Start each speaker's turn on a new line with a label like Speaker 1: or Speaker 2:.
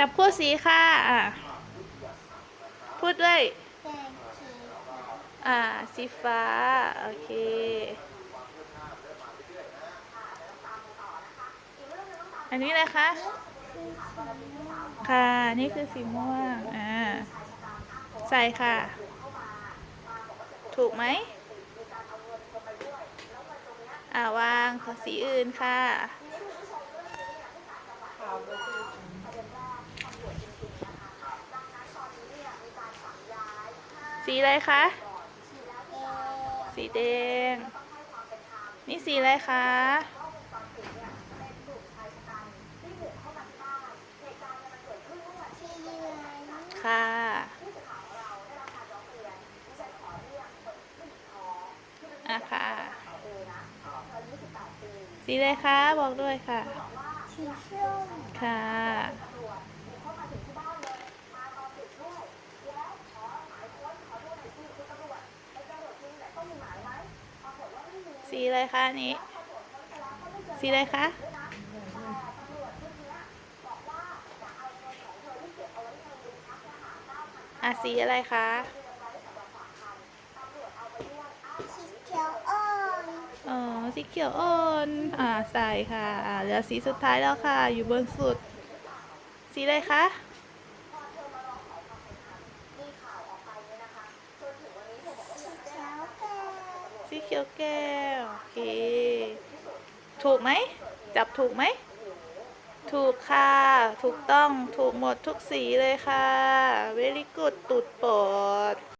Speaker 1: จับคู่สีค่ะ อะ พูดด้วย
Speaker 2: แดงเขีย
Speaker 1: อ่า สีฟ้า โอเคอันนี้อะไรคะ
Speaker 2: ค่ะ
Speaker 1: นี่คือสีม่วง อ่า ใส่ค่ะ ถูกไหม อ่าวาง ขอสีอื่นค่ะ สีอะไรคะ
Speaker 2: สีแดง
Speaker 1: สีแดง นี่สีอะไรคะ
Speaker 2: สีเหลือง
Speaker 1: ค่ะ อะค่ะ สีอะไรคะ บอกด้วยค่ะ
Speaker 2: สีส้ม
Speaker 1: ค่ะ สีอะไรคะอันนี้ สีอะไรคะอะสีอะไรคะ
Speaker 2: สีเขียวอ่อน
Speaker 1: อ๋อสีเขียวอ่อนอ่าใส่ค่ะอ่าเหลือสีสุดท้ายแล้วค่ะ อยู่บนสุด สีอะไรคะ
Speaker 2: สีเขียวแก้
Speaker 1: ว โอเค ถูกไหม จับถูกไหม ถูกค่ะ ถูกต้อง ถูกหมดทุกสีเลยค่ะ very good ตุดปอด